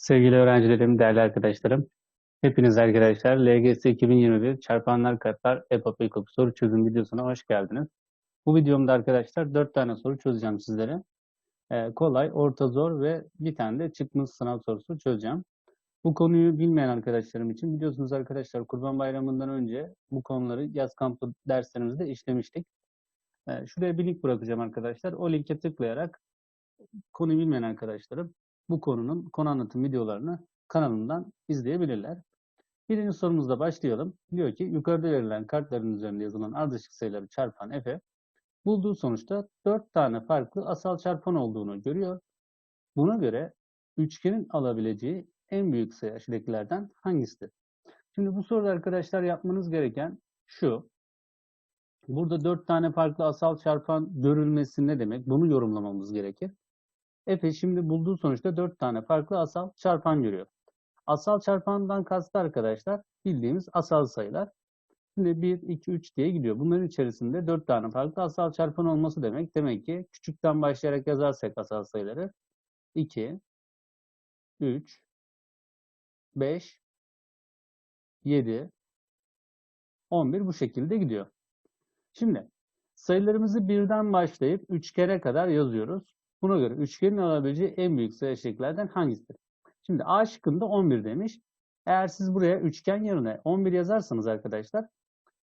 Sevgili öğrencilerim, değerli arkadaşlarım, hepiniz arkadaşlar LGS 2021 Çarpanlar Katlar EPOP İlkokul soru çözüm videosuna hoş geldiniz. Bu videomda arkadaşlar 4 tane soru çözeceğim sizlere. Ee, kolay, orta zor ve bir tane de çıkmış sınav sorusu çözeceğim. Bu konuyu bilmeyen arkadaşlarım için biliyorsunuz arkadaşlar Kurban Bayramı'ndan önce bu konuları yaz kampı derslerimizde işlemiştik. Ee, şuraya bir link bırakacağım arkadaşlar. O linke tıklayarak konuyu bilmeyen arkadaşlarım bu konunun konu anlatım videolarını kanalımdan izleyebilirler. Birinci sorumuzla başlayalım. Diyor ki yukarıda verilen kartların üzerinde yazılan ardışık sayıları çarpan F'e bulduğu sonuçta 4 tane farklı asal çarpan olduğunu görüyor. Buna göre üçgenin alabileceği en büyük sayı aşağıdakilerden hangisidir? Şimdi bu soruda arkadaşlar yapmanız gereken şu. Burada 4 tane farklı asal çarpan görülmesi ne demek? Bunu yorumlamamız gerekir. Efe şimdi bulduğu sonuçta 4 tane farklı asal çarpan görüyor. Asal çarpandan kastı arkadaşlar bildiğimiz asal sayılar. Şimdi 1, 2, 3 diye gidiyor. Bunların içerisinde 4 tane farklı asal çarpan olması demek. Demek ki küçükten başlayarak yazarsak asal sayıları 2, 3, 5, 7, 11 bu şekilde gidiyor. Şimdi sayılarımızı birden başlayıp 3 kere kadar yazıyoruz. Buna göre üçgenin alabileceği en büyük sayı eşliklerden hangisidir? Şimdi A şıkkında 11 demiş. Eğer siz buraya üçgen yerine 11 yazarsanız arkadaşlar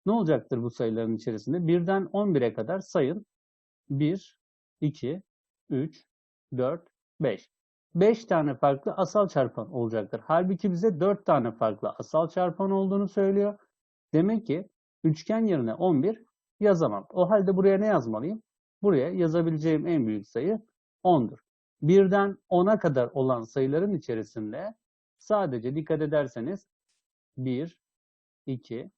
ne olacaktır bu sayıların içerisinde? Birden 11'e kadar sayın. 1, 2, 3, 4, 5. 5 tane farklı asal çarpan olacaktır. Halbuki bize 4 tane farklı asal çarpan olduğunu söylüyor. Demek ki üçgen yerine 11 yazamam. O halde buraya ne yazmalıyım? Buraya yazabileceğim en büyük sayı 10'dur. Birden 10'a kadar olan sayıların içerisinde sadece dikkat ederseniz 1, 2,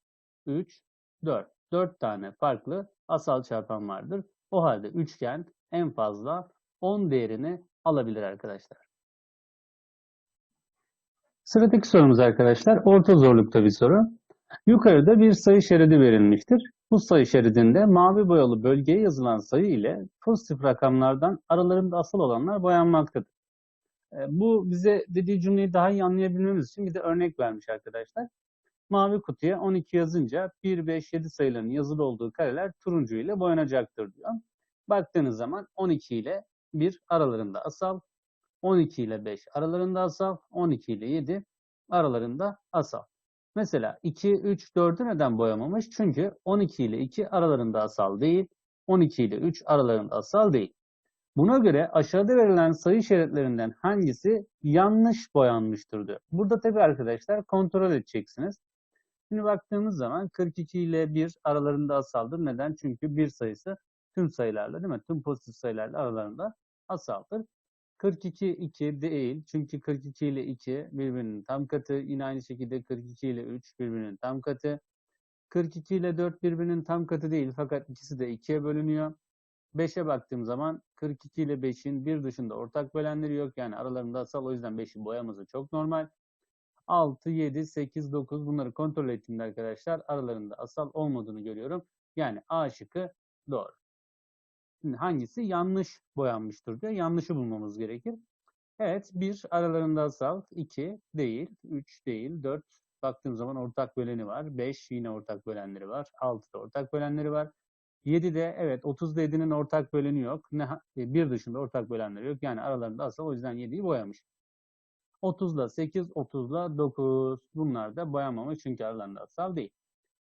3, 4. 4 tane farklı asal çarpan vardır. O halde üçgen en fazla 10 değerini alabilir arkadaşlar. Sıradaki sorumuz arkadaşlar orta zorlukta bir soru. Yukarıda bir sayı şeridi verilmiştir. Bu sayı şeridinde mavi boyalı bölgeye yazılan sayı ile pozitif rakamlardan aralarında asal olanlar boyanmaktadır. E, bu bize dediği cümleyi daha iyi anlayabilmemiz için bir de örnek vermiş arkadaşlar. Mavi kutuya 12 yazınca 1, 5, 7 sayılarının yazılı olduğu kareler turuncu ile boyanacaktır diyor. Baktığınız zaman 12 ile 1 aralarında asal, 12 ile 5 aralarında asal, 12 ile 7 aralarında asal. Mesela 2, 3, 4'ü neden boyamamış? Çünkü 12 ile 2 aralarında asal değil, 12 ile 3 aralarında asal değil. Buna göre aşağıda verilen sayı işaretlerinden hangisi yanlış boyanmıştır diyor. Burada tabii arkadaşlar kontrol edeceksiniz. Şimdi baktığımız zaman 42 ile 1 aralarında asaldır. Neden? Çünkü 1 sayısı tüm sayılarla değil mi? Tüm pozitif sayılarla aralarında asaldır. 42 2 değil. Çünkü 42 ile 2 birbirinin tam katı. Yine aynı şekilde 42 ile 3 birbirinin tam katı. 42 ile 4 birbirinin tam katı değil fakat ikisi de 2'ye bölünüyor. 5'e baktığım zaman 42 ile 5'in bir dışında ortak bölenleri yok. Yani aralarında asal o yüzden 5'in boyaması çok normal. 6, 7, 8, 9 bunları kontrol ettiğimde arkadaşlar aralarında asal olmadığını görüyorum. Yani A şıkkı doğru. Şimdi hangisi yanlış boyanmıştır diyor. Yanlışı bulmamız gerekir. Evet 1 aralarında asal, 2 değil, 3 değil, 4 baktığım zaman ortak böleni var. 5 yine ortak bölenleri var. 6 da ortak bölenleri var. 7 de evet 30'da 7'nin ortak böleni yok. Ne, bir dışında ortak bölenleri yok. Yani aralarında asal o yüzden 7'yi boyamış. 30'la 8, 30'la 9 bunlar da boyamamış çünkü aralarında asal değil.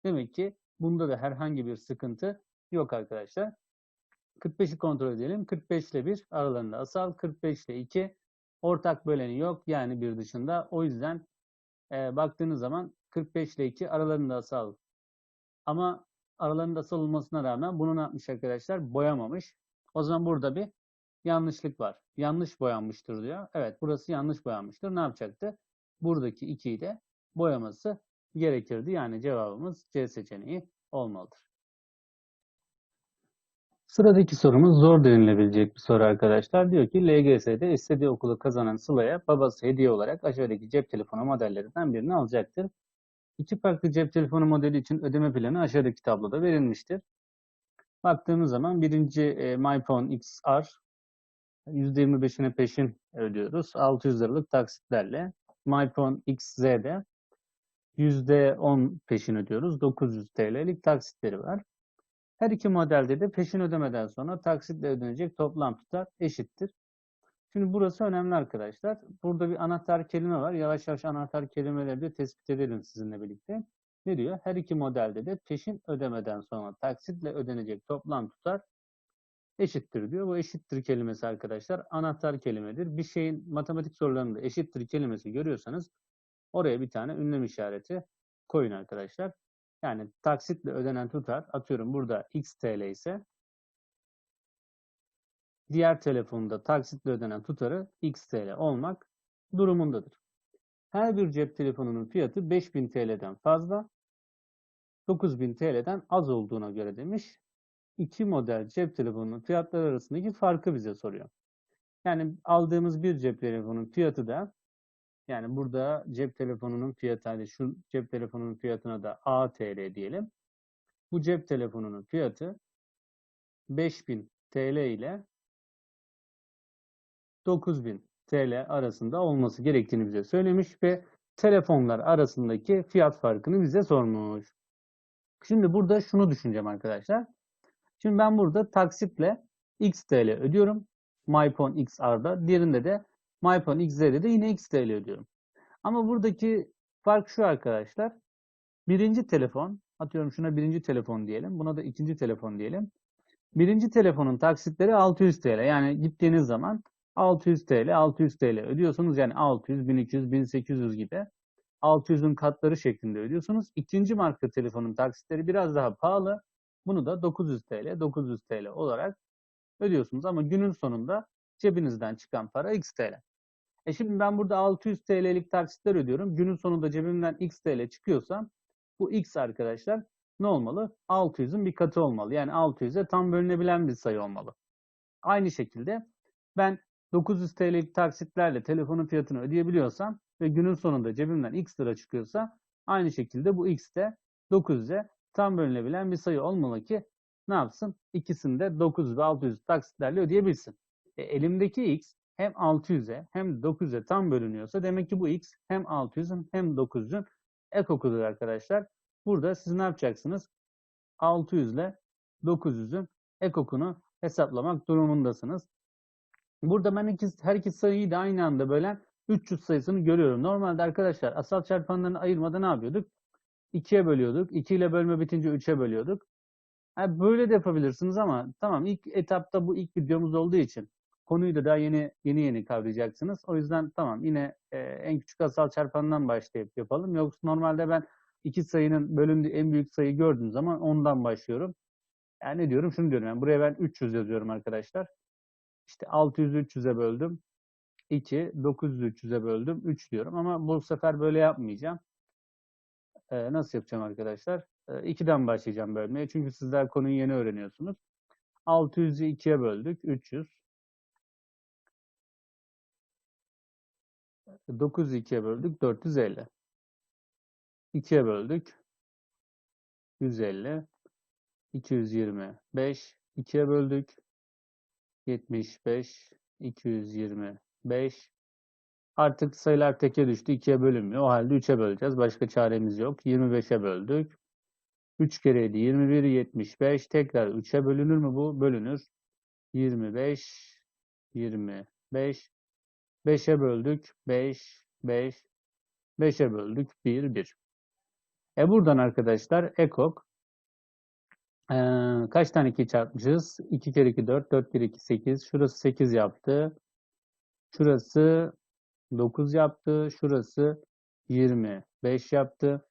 Demek ki bunda da herhangi bir sıkıntı yok arkadaşlar. 45'i kontrol edelim. 45 ile 1 aralarında asal. 45 ile 2 ortak böleni yok. Yani bir dışında. O yüzden e, baktığınız zaman 45 ile 2 aralarında asal. Ama aralarında asal olmasına rağmen bunu ne yapmış arkadaşlar? Boyamamış. O zaman burada bir yanlışlık var. Yanlış boyanmıştır diyor. Evet burası yanlış boyanmıştır. Ne yapacaktı? Buradaki 2'yi de boyaması gerekirdi. Yani cevabımız C seçeneği olmalıdır. Sıradaki sorumuz zor denilebilecek bir soru arkadaşlar. Diyor ki LGS'de istediği okulu kazanan Sıla'ya babası hediye olarak aşağıdaki cep telefonu modellerinden birini alacaktır. İki farklı cep telefonu modeli için ödeme planı aşağıdaki tabloda verilmiştir. Baktığımız zaman birinci e, MyPhone XR %25'ini peşin ödüyoruz. 600 liralık taksitlerle. MyPhone XZ'de %10 peşin ödüyoruz. 900 TL'lik taksitleri var. Her iki modelde de peşin ödemeden sonra taksitle ödenecek toplam tutar eşittir. Şimdi burası önemli arkadaşlar. Burada bir anahtar kelime var. Yavaş yavaş anahtar kelimeleri de tespit edelim sizinle birlikte. Ne diyor? Her iki modelde de peşin ödemeden sonra taksitle ödenecek toplam tutar eşittir diyor. Bu eşittir kelimesi arkadaşlar anahtar kelimedir. Bir şeyin matematik sorularında eşittir kelimesi görüyorsanız oraya bir tane ünlem işareti koyun arkadaşlar. Yani taksitle ödenen tutar atıyorum burada x TL ise diğer telefonda taksitle ödenen tutarı x TL olmak durumundadır. Her bir cep telefonunun fiyatı 5000 TL'den fazla, 9000 TL'den az olduğuna göre demiş. İki model cep telefonunun fiyatları arasındaki farkı bize soruyor. Yani aldığımız bir cep telefonunun fiyatı da yani burada cep telefonunun fiyatı hani şu cep telefonunun fiyatına da ATL diyelim. Bu cep telefonunun fiyatı 5000 TL ile 9000 TL arasında olması gerektiğini bize söylemiş ve telefonlar arasındaki fiyat farkını bize sormuş. Şimdi burada şunu düşüneceğim arkadaşlar. Şimdi ben burada taksitle X TL ödüyorum. MyPhone XR'da. Diğerinde de MyPhone XZ'de de yine X TL ödüyorum. Ama buradaki fark şu arkadaşlar. Birinci telefon, atıyorum şuna birinci telefon diyelim. Buna da ikinci telefon diyelim. Birinci telefonun taksitleri 600 TL. Yani gittiğiniz zaman 600 TL, 600 TL ödüyorsunuz. Yani 600, 1200, 1800 gibi. 600'ün katları şeklinde ödüyorsunuz. İkinci marka telefonun taksitleri biraz daha pahalı. Bunu da 900 TL, 900 TL olarak ödüyorsunuz. Ama günün sonunda cebinizden çıkan para X TL. E şimdi ben burada 600 TL'lik taksitler ödüyorum. Günün sonunda cebimden X TL çıkıyorsa bu X arkadaşlar ne olmalı? 600'ün bir katı olmalı. Yani 600'e tam bölünebilen bir sayı olmalı. Aynı şekilde ben 900 TL'lik taksitlerle telefonun fiyatını ödeyebiliyorsam ve günün sonunda cebimden X lira çıkıyorsa aynı şekilde bu X de 900'e tam bölünebilen bir sayı olmalı ki ne yapsın? İkisini de 900 ve 600 taksitlerle ödeyebilsin. E, elimdeki X hem 600'e hem 900'e tam bölünüyorsa demek ki bu X hem 600'ün hem 900'ün ek okudur arkadaşlar. Burada siz ne yapacaksınız? 600 ile 900'ün ek okunu hesaplamak durumundasınız. Burada ben iki, her iki sayıyı da aynı anda bölen 300 sayısını görüyorum. Normalde arkadaşlar asal çarpanlarını ayırmada ne yapıyorduk? 2'ye bölüyorduk. 2 ile bölme bitince 3'e bölüyorduk. Yani böyle de yapabilirsiniz ama tamam ilk etapta bu ilk videomuz olduğu için konuyu da daha yeni yeni yeni kavrayacaksınız. O yüzden tamam yine e, en küçük asal çarpandan başlayıp yapalım. Yoksa normalde ben iki sayının bölündüğü en büyük sayı gördüğüm zaman ondan başlıyorum. Yani ne diyorum? Şunu diyorum. Yani buraya ben 300 yazıyorum arkadaşlar. İşte 600'ü 300'e böldüm. 2, 900'ü 300'e böldüm. 3 diyorum ama bu sefer böyle yapmayacağım. Ee, nasıl yapacağım arkadaşlar? Ee, 2'den başlayacağım bölmeye. Çünkü sizler konuyu yeni öğreniyorsunuz. 600'ü 2'ye böldük. 300. 900'ü 2'ye böldük. 450. 2'ye böldük. 150. 225. 2'ye böldük. 75. 225. Artık sayılar teke düştü. 2'ye bölünmüyor. O halde 3'e böleceğiz. Başka çaremiz yok. 25'e böldük. 3 kere 7 21 75. Tekrar 3'e bölünür mü bu? Bölünür. 25 25 5'e böldük. 5 5 5'e böldük. 1 1. E buradan arkadaşlar ekok ee, kaç tane 2 çarpmışız? 2 kere 2 4, 4 kere 2 8. Şurası 8 yaptı. Şurası 9 yaptı. Şurası 25 yaptı.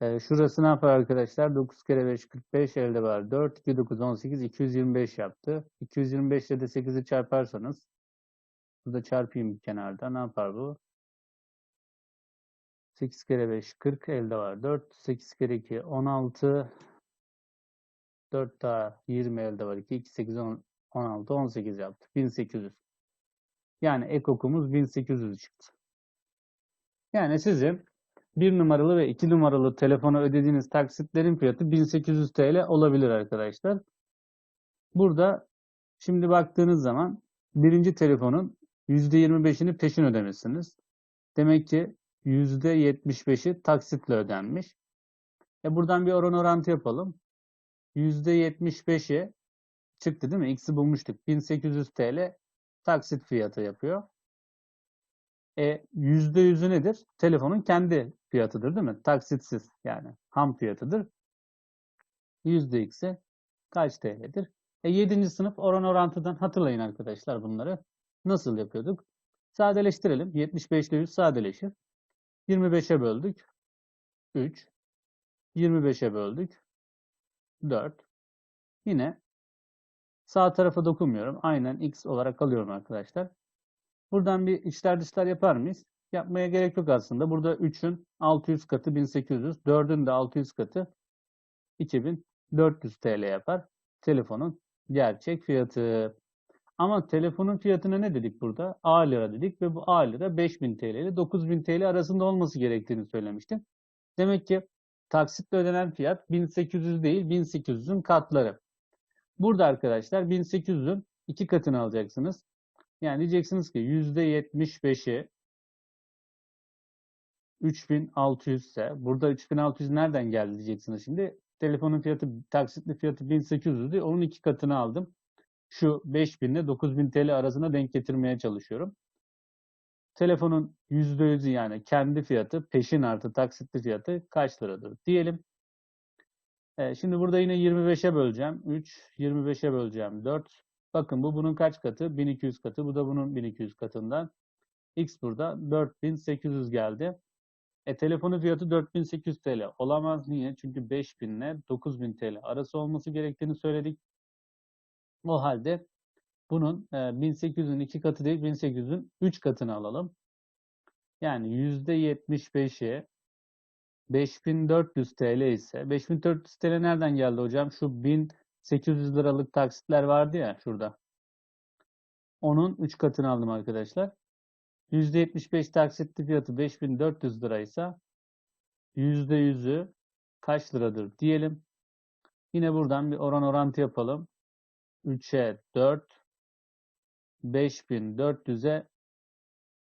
Ee, şurası ne yapar arkadaşlar? 9 kere 5 45 elde var. 4, 2, 9, 18, 225 yaptı. 225 ile de 8'i çarparsanız burada çarpayım bir kenarda. Ne yapar bu? 8 kere 5 40 elde var. 4, 8 kere 2 16 4 daha 20 elde var. 2, 2, 8, 10, 16, 18 yaptı. 1800. Yani ek okumuz 1800 çıktı. Yani sizin bir numaralı ve iki numaralı telefona ödediğiniz taksitlerin fiyatı 1800 TL olabilir arkadaşlar. Burada şimdi baktığınız zaman birinci telefonun %25'ini peşin ödemişsiniz. Demek ki %75'i taksitle ödenmiş. E buradan bir oran orantı yapalım. %75'i çıktı değil mi? X'i bulmuştuk. 1800 TL taksit fiyatı yapıyor. E %100'ü nedir? Telefonun kendi fiyatıdır değil mi? Taksitsiz yani ham fiyatıdır. %x'i kaç TL'dir? E 7. sınıf oran orantıdan hatırlayın arkadaşlar bunları. Nasıl yapıyorduk? Sadeleştirelim. 75 ile 100 sadeleşir. 25'e böldük. 3. 25'e böldük. 4. Yine sağ tarafa dokunmuyorum. Aynen x olarak alıyorum arkadaşlar. Buradan bir içler dışlar yapar mıyız? Yapmaya gerek yok aslında. Burada 3'ün 600 katı 1800, 4'ün de 600 katı 2400 TL yapar. Telefonun gerçek fiyatı. Ama telefonun fiyatına ne dedik burada? A lira dedik ve bu A lira 5000 TL ile 9000 TL arasında olması gerektiğini söylemiştim. Demek ki taksitle ödenen fiyat 1800 değil 1800'ün katları. Burada arkadaşlar 1800'ün iki katını alacaksınız. Yani diyeceksiniz ki %75'i 3600 ise burada 3600 nereden geldi diyeceksiniz şimdi. Telefonun fiyatı taksitli fiyatı 1800'dü. Onun iki katını aldım. Şu 5000 ile 9000 TL arasına denk getirmeye çalışıyorum. Telefonun %100'ü yani kendi fiyatı peşin artı taksitli fiyatı kaç liradır diyelim. Ee, şimdi burada yine 25'e böleceğim. 3, 25'e böleceğim 4. Bakın bu bunun kaç katı? 1200 katı. Bu da bunun 1200 katından. X burada 4800 geldi. E telefonun fiyatı 4800 TL. Olamaz niye? Çünkü 5000 ile 9000 TL arası olması gerektiğini söyledik. O halde bunun e, 1800'ün 2 katı değil 1800'ün 3 katını alalım. Yani %75'i 5400 TL ise 5400 TL nereden geldi hocam? Şu 1800 liralık taksitler vardı ya şurada. Onun 3 katını aldım arkadaşlar. %75 taksitli fiyatı 5400 liraysa %100'ü kaç liradır diyelim. Yine buradan bir oran orantı yapalım. 3'e 4 5400'e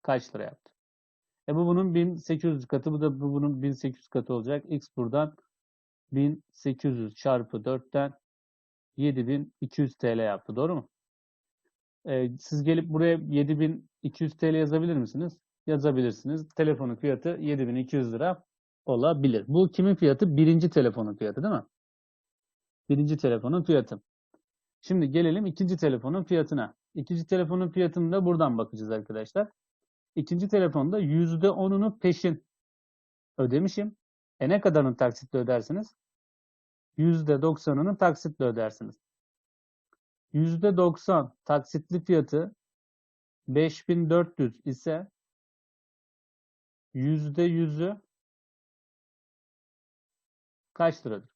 kaç lira yaptı? E bu bunun 1800 katı, bu da bu bunun 1800 katı olacak. X buradan 1800 çarpı 4'ten 7200 TL yaptı. Doğru mu? E, siz gelip buraya 7200 TL yazabilir misiniz? Yazabilirsiniz. Telefonun fiyatı 7200 lira olabilir. Bu kimin fiyatı? Birinci telefonun fiyatı değil mi? Birinci telefonun fiyatı. Şimdi gelelim ikinci telefonun fiyatına. İkinci telefonun fiyatını da buradan bakacağız arkadaşlar. İkinci telefonda %10'unu peşin ödemişim. E ne kadarını taksitle ödersiniz? %90'ını taksitle ödersiniz. %90 taksitli fiyatı 5400 ise %100'ü kaç liradır?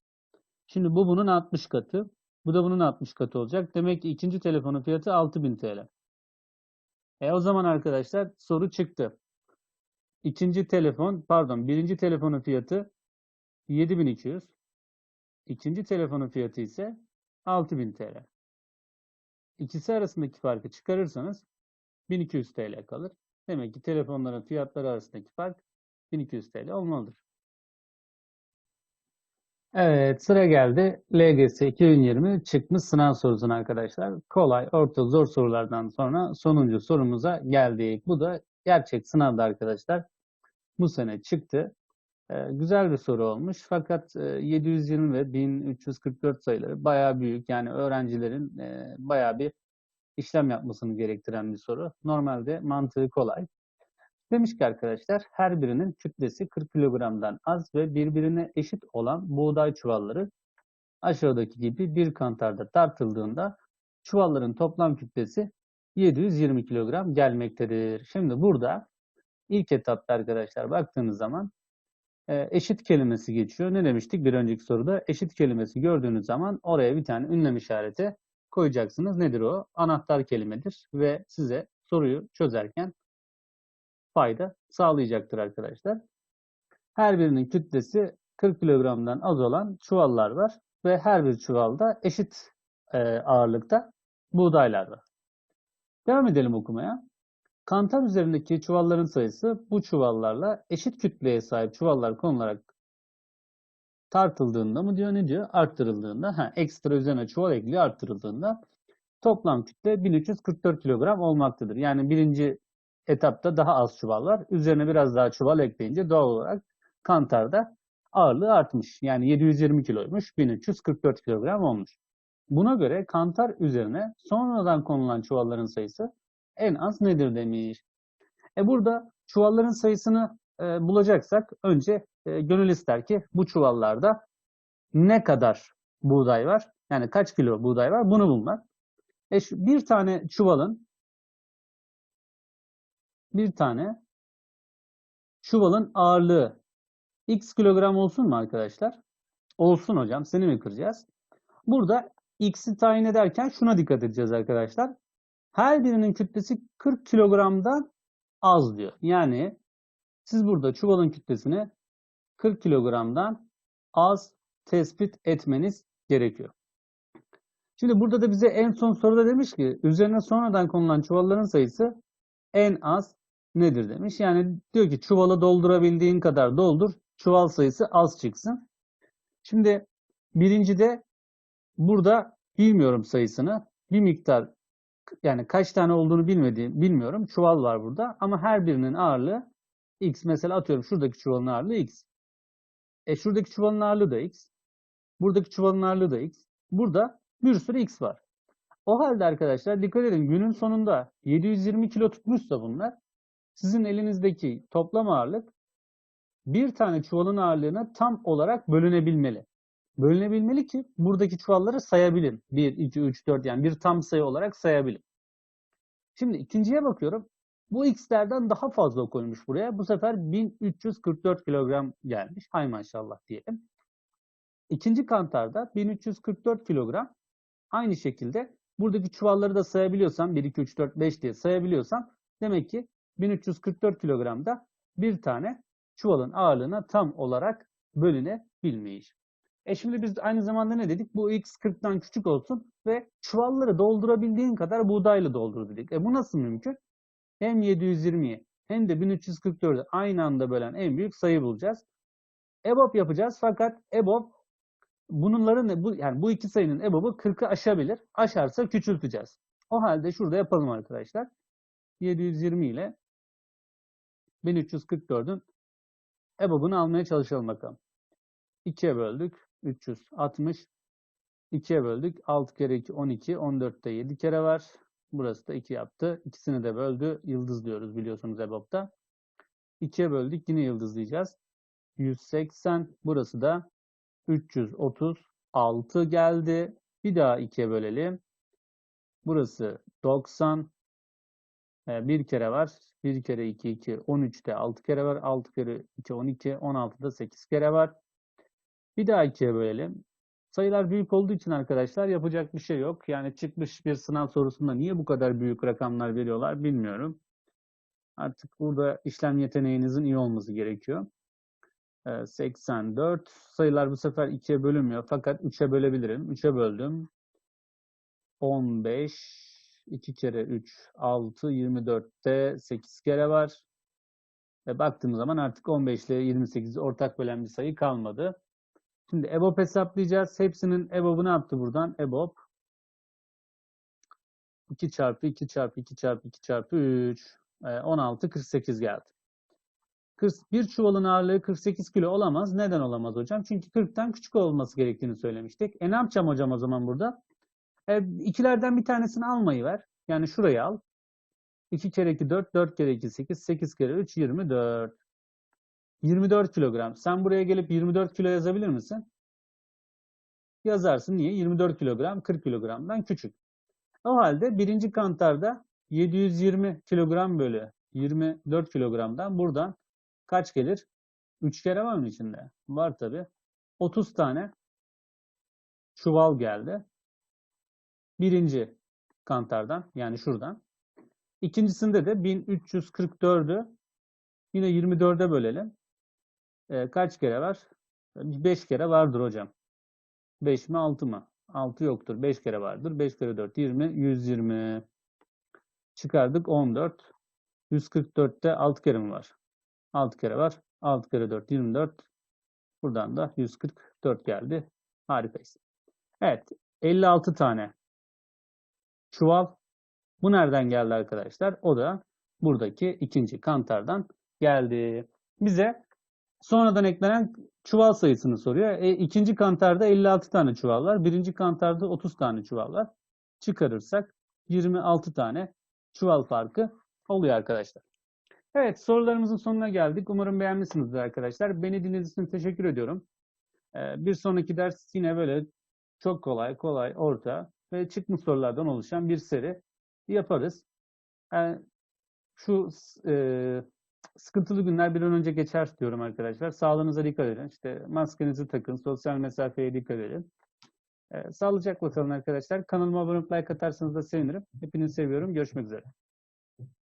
Şimdi bu bunun 60 katı. Bu da bunun 60 katı olacak. Demek ki ikinci telefonun fiyatı 6000 TL. E o zaman arkadaşlar soru çıktı. İkinci telefon, pardon birinci telefonun fiyatı 7200. İkinci telefonun fiyatı ise 6000 TL. İkisi arasındaki farkı çıkarırsanız 1200 TL kalır. Demek ki telefonların fiyatları arasındaki fark 1200 TL olmalıdır. Evet sıra geldi. LGS 2020 çıkmış sınav sorusuna arkadaşlar. Kolay, orta, zor sorulardan sonra sonuncu sorumuza geldik. Bu da gerçek sınavda arkadaşlar. Bu sene çıktı. Ee, güzel bir soru olmuş fakat e, 720 ve 1344 sayıları bayağı büyük. Yani öğrencilerin e, bayağı bir işlem yapmasını gerektiren bir soru. Normalde mantığı kolay. Demiş ki arkadaşlar her birinin kütlesi 40 kilogramdan az ve birbirine eşit olan buğday çuvalları aşağıdaki gibi bir kantarda tartıldığında çuvalların toplam kütlesi 720 kilogram gelmektedir. Şimdi burada ilk etapta arkadaşlar baktığınız zaman e, eşit kelimesi geçiyor. Ne demiştik bir önceki soruda? Eşit kelimesi gördüğünüz zaman oraya bir tane ünlem işareti koyacaksınız. Nedir o? Anahtar kelimedir ve size soruyu çözerken fayda sağlayacaktır arkadaşlar. Her birinin kütlesi 40 kilogramdan az olan çuvallar var ve her bir çuvalda eşit e, ağırlıkta buğdaylar var. Devam edelim okumaya. Kantar üzerindeki çuvalların sayısı bu çuvallarla eşit kütleye sahip çuvallar konularak tartıldığında mı diyor ne diyor? Arttırıldığında. Ha, ekstra üzerine çuval ekliyor arttırıldığında toplam kütle 1344 kilogram olmaktadır. Yani birinci etapta daha az çuval var. Üzerine biraz daha çuval ekleyince doğal olarak kantarda ağırlığı artmış. Yani 720 kiloymuş, 1344 kilogram olmuş. Buna göre kantar üzerine sonradan konulan çuvalların sayısı en az nedir demiş. E burada çuvalların sayısını e, bulacaksak önce e, gönül ister ki bu çuvallarda ne kadar buğday var? Yani kaç kilo buğday var? Bunu bulmak. E şu, bir tane çuvalın bir tane çuvalın ağırlığı x kilogram olsun mu arkadaşlar? Olsun hocam. Seni mi kıracağız? Burada x'i tayin ederken şuna dikkat edeceğiz arkadaşlar. Her birinin kütlesi 40 kilogramdan az diyor. Yani siz burada çuvalın kütlesini 40 kilogramdan az tespit etmeniz gerekiyor. Şimdi burada da bize en son soruda demiş ki üzerine sonradan konulan çuvalların sayısı en az nedir demiş. Yani diyor ki çuvala doldurabildiğin kadar doldur. Çuval sayısı az çıksın. Şimdi birincide burada bilmiyorum sayısını. Bir miktar yani kaç tane olduğunu bilmediğim bilmiyorum. Çuval var burada ama her birinin ağırlığı x. Mesela atıyorum şuradaki çuvalın ağırlığı x. E şuradaki çuvalın ağırlığı da x. Buradaki çuvalın ağırlığı da x. Burada bir sürü x var. O halde arkadaşlar dikkat edin günün sonunda 720 kilo tutmuşsa bunlar sizin elinizdeki toplam ağırlık bir tane çuvalın ağırlığına tam olarak bölünebilmeli. Bölünebilmeli ki buradaki çuvalları sayabilin. 1, 2, 3, 4 yani bir tam sayı olarak sayabilin. Şimdi ikinciye bakıyorum. Bu x'lerden daha fazla koymuş buraya. Bu sefer 1344 kilogram gelmiş. Hay maşallah diyelim. İkinci kantarda 1344 kilogram. Aynı şekilde buradaki çuvalları da sayabiliyorsam 1, 2, 3, 4, 5 diye sayabiliyorsam demek ki 1344 kilogramda bir tane çuvalın ağırlığına tam olarak bölünebilmiş. E şimdi biz aynı zamanda ne dedik? Bu x 40'tan küçük olsun ve çuvalları doldurabildiğin kadar buğdayla doldur dedik. E bu nasıl mümkün? Hem 720'yi hem de 1344'ü aynı anda bölen en büyük sayı bulacağız. EBOB yapacağız fakat EBOB bunların bu yani bu iki sayının EBOB'u 40'ı aşabilir. Aşarsa küçülteceğiz. O halde şurada yapalım arkadaşlar. 720 ile 1344'ün EBOB'unu almaya çalışalım bakalım. 2'ye böldük. 360. 2'ye böldük. 6 kere 2 12. 14'te 7 kere var. Burası da 2 yaptı. İkisini de böldü. Yıldız diyoruz biliyorsunuz EBOB'da. 2'ye böldük. Yine yıldızlayacağız. 180. Burası da 336 geldi. Bir daha 2'ye bölelim. Burası 90. Bir kere var. 1 kere 2 2 13'te 6 kere var. 6 kere 2 12 16'da 8 kere var. Bir daha ikiye bölelim. Sayılar büyük olduğu için arkadaşlar yapacak bir şey yok. Yani çıkmış bir sınav sorusunda niye bu kadar büyük rakamlar veriyorlar bilmiyorum. Artık burada işlem yeteneğinizin iyi olması gerekiyor. 84 sayılar bu sefer 2'ye bölünmüyor fakat 3'e bölebilirim. 3'e böldüm. 15 2 kere 3 6 24'te 8 kere var. Ve baktığım zaman artık 15 ile 28 ortak bölen bir sayı kalmadı. Şimdi EBOB hesaplayacağız. Hepsinin EBOB'u ne yaptı buradan? EBOB 2 çarpı 2 çarpı 2 çarpı 2 çarpı 3 16 48 geldi. Bir çuvalın ağırlığı 48 kilo olamaz. Neden olamaz hocam? Çünkü 40'tan küçük olması gerektiğini söylemiştik. E ne yapacağım hocam o zaman burada? E, ikilerden bir tanesini almayı ver. Yani şurayı al. 2 kere 2 4, 4 kere 2 8, 8 kere 3 24. 24 kilogram. Sen buraya gelip 24 kilo yazabilir misin? Yazarsın. Niye? 24 kilogram 40 kilogramdan küçük. O halde birinci kantarda 720 kilogram bölü 24 kilogramdan buradan kaç gelir? 3 kere var mı içinde? Var tabi. 30 tane çuval geldi. Birinci kantardan yani şuradan. İkincisinde de 1344'ü yine 24'e bölelim. E, kaç kere var? 5 kere vardır hocam. 5 mi 6 mı? 6 yoktur. 5 kere vardır. 5 kere 4 20. 120. Çıkardık 14. 144'te 6 kere mi var? 6 kere var. 6 kere 4 24. Buradan da 144 geldi. Harikayız. Evet. 56 tane çuval. Bu nereden geldi arkadaşlar? O da buradaki ikinci kantardan geldi. Bize sonradan eklenen çuval sayısını soruyor. E, ikinci kantarda 56 tane çuval var. Birinci kantarda 30 tane çuval var. Çıkarırsak 26 tane çuval farkı oluyor arkadaşlar. Evet sorularımızın sonuna geldik. Umarım beğenmişsinizdir arkadaşlar. Beni dinlediğiniz için teşekkür ediyorum. Ee, bir sonraki ders yine böyle çok kolay, kolay, orta ve çıkmış sorulardan oluşan bir seri yaparız. Yani şu e, sıkıntılı günler bir an önce geçer diyorum arkadaşlar. Sağlığınıza dikkat edin. İşte maskenizi takın, sosyal mesafeye dikkat edin. Ee, sağlıcakla kalın arkadaşlar. Kanalıma abone olup like atarsanız da sevinirim. Hepinizi seviyorum. Görüşmek üzere.